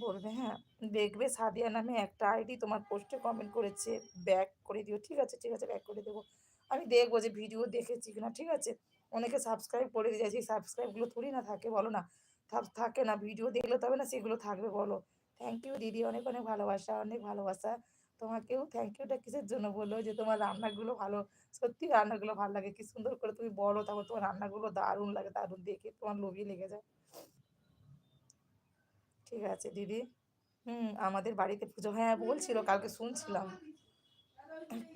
বলবে হ্যাঁ দেখবে সাদিয়া নামে একটা আইডি তোমার পোস্টে কমেন্ট করেছে ব্যাক করে দিও, ঠিক আছে ঠিক আছে ব্যাক করে দেবো। আমি দেখব যে ভিডিও দেখেছি কিনা, ঠিক আছে? অনেকে সাবস্ক্রাইব করে দিয়ে যায় সাবস্ক্রাইবগুলো থোড়ি না থাকে, বলো না। থাক- থাকে না ভিডিও দেখলে তবে না সেগুলো থাকবে, বলো। থ্যাংক ইউ দিদি, অনেক অনেক ভালোবাসা অনেক ভালোবাসা। তোমাকেও থ্যাংক ইউটা কিসের জন্য বলল? যে তোমার রান্নাগুলো ভালো, সত্যি রান্নাগুলো ভালো লাগে, কি সুন্দর করে তুমি বলো, তারপর তোমার রান্নাগুলো দারুণ লাগে, দারুণ দেখে তোমার লোভই লেগে যায়। ঠিক আছে দিদি। হুম। আমাদের বাড়িতে পুজো হ্যাঁ বলছিল কালকে শুনছিলাম।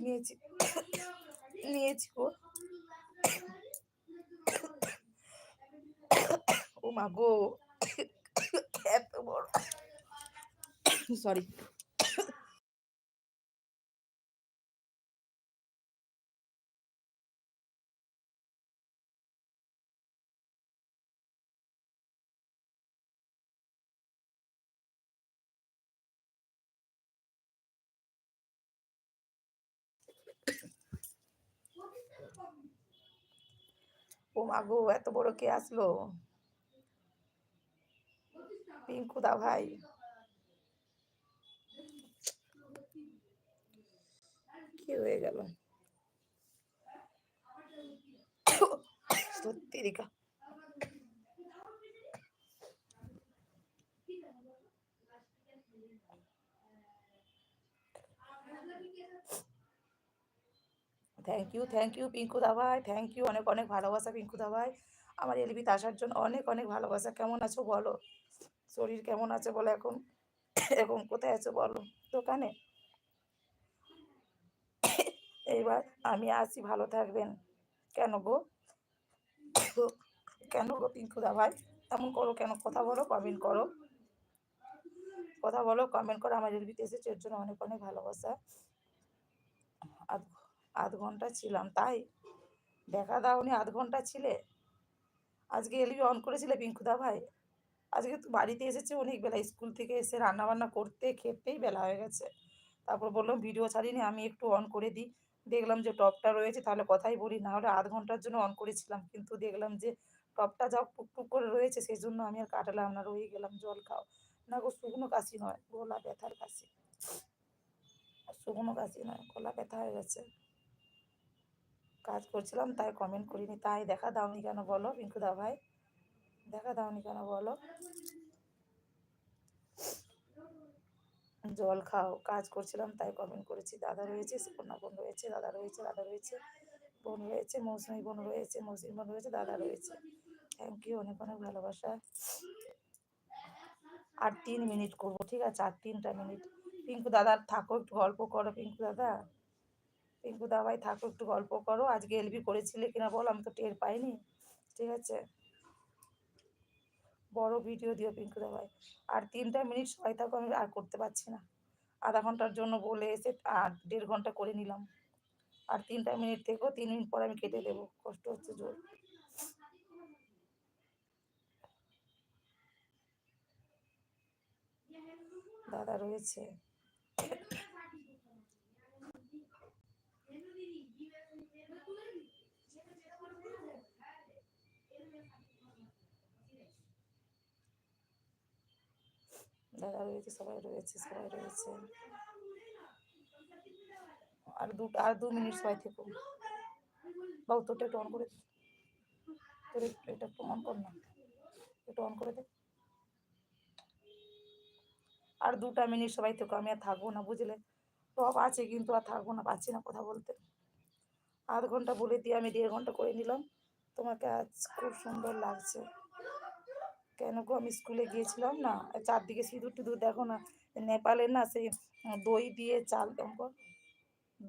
নিয়েছি নিয়েছি গো। ও মা গো এত বড়। সরি। ও মা গো, এত বড় কে আসলো? পিঙ্কু দা ভাই। কি হয়ে গেল? সত্যি Rika. Thank you thank you Pinku দা ভাই থ্যাংক ইউ অনেক অনেক ভালোবাসা পিঙ্কু দা ভাই আমার এলবিতে আসার জন্য অনেক অনেক ভালোবাসা। কেমন আছো বলো? শরীর কেমন আছে বলো এখন? এখন কোথায় আছো বলো? দোকানে? এইবার আমি আসি ভালো থাকবেন। কেন গো? কেন গো পিঙ্কু ভাই এমন করো কেন? কথা বলো কমেন্ট করো। কথা বলো কমেন্ট করো। আমার এলবিতে এসেছে এর জন্য অনেক অনেক ভালোবাসা। আধ আধ ঘণ্টা ছিলাম, তাই দেখা দাওনি আধ ঘণ্টা ছিলে। আজকে এলবি অন করেছিলে পিঙ্কুদা ভাই? আজকে তো বাড়িতে এসেছে অনেক বেলা, স্কুল থেকে এসে রান্না বান্না করতে খেতেই বেলা হয়ে গেছে। তারপর বললাম, ভিডিও ছাড়িনি, আমি একটু অন করে দিই। দেখলাম যে টপটা রয়েছে, তাহলে কথাই বলি, না হলে আধ ঘণ্টার জন্য অন করেছিলাম, কিন্তু দেখলাম যে টপটা যা টুকটুক করে রয়েছে সেই জন্য আমি আর কাটালাম না, রয়ে গেলাম, জল খাও। না গো, শুকনো কাশি নয়, গলা ব্যথার কাশি। শুকনো কাশি নয়, গলা ব্যথা হয়ে গেছে। কাজ করছিলাম, তাই কমেন্ট করিনি। তাই দেখা দাওনি কেন বলো পিঙ্কুদা ভাই? দেখা দাওনি কেন বলো? জল খাও, কাজ করছিলাম, তাই কমেন্ট করেছি। দাদা রয়েছে, সুপর্ণা বোন রয়েছে, দাদা রয়েছে দাদা রয়েছে, বোন রয়েছে, মৌসুমি বোন রয়েছে, মৌসুমি বোন রয়েছে, দাদা রয়েছে। থ্যাংক ইউ অনেক অনেক ভালোবাসা। আর তিন মিনিট করব, ঠিক আছে? আর তিনটা মিনিট পিঙ্কু দাদা, থাকো, একটু গল্প করো, পিঙ্কু দাদা। পিঙ্কু দা ভাই থাকো, একটু গল্প করো। আজকে এলবি করেছিলে কিনা বল, আমি তো টের পাইনি। ঠিক আছে? বড় ভিডিও দিও পিঙ্কু দা ভাই আর তিনটা মিনিট সবাই থাকো, আমি আর করতে পারছি না। আধা ঘণ্টার জন্য বলে এসে আর দেড় ঘণ্টা করে নিলাম। আর তিনটা মিনিট থেকেও তিন মিনিট পর আমি কেটে দেবো। কষ্ট হচ্ছে জোর। দাদা রয়েছে। দাদা রয়েছে, সবাই রয়েছে সবাই রয়েছে। আর দু আর দু মিনিট সবাই থেকো। বাবু, তোরটা একটু অন করে তোর এটা একটু অন কর না। একটু অন করে দে। আর দুটা মিনিট সবাই থেকো, আমি আর থাকব না বুঝলে? টপ আছে কিন্তু আর থাকব না পাচ্ছি না কথা বলতে। আধ ঘণ্টা বলে দিয়ে আমি দেড় ঘণ্টা করে নিলাম। তোমাকে আজ খুব সুন্দর লাগছে। কেন গো? আমি স্কুলে গিয়েছিলাম না, চারদিকে সিঁদুর টিঁদুর দেখো না নেপালে না সেই দই দিয়ে চাল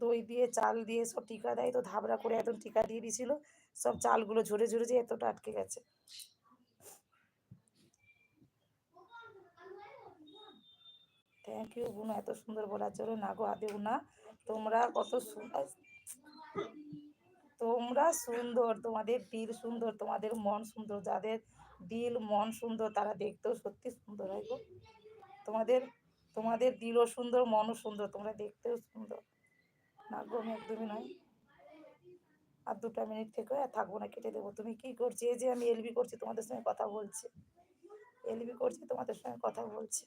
দই দিয়ে চাল দিয়ে সব টিকা দেয়, তো ধাবড়া করে একদম টিকা দিয়ে দিয়েছিল, সব চালগুলো ঝরে ঝরে যে এতটা আটকে গেছে। থ্যাংক ইউ বুনা, এত সুন্দর বলার জন্য। না গো, আদেও না, তোমরা কত সুন্দর তোমরা সুন্দর, তোমাদের দিল সুন্দর, তোমাদের মন সুন্দর, যাদের দিল মন সুন্দর, তারা দেখতেও সত্যি সুন্দর হয় গো। তোমাদের তোমাদের দিলও সুন্দর, মনও সুন্দর, তোমরা দেখতেও সুন্দর। না গো, আমি একদমই নয় আর দুটা মিনিট থেকে আর থাকব না, কেটে দেবো। তুমি কি করছি? এই যে আমি এলবি করছি, তোমাদের সঙ্গে কথা বলছি। এলবি করছি, তোমাদের সঙ্গে কথা বলছি।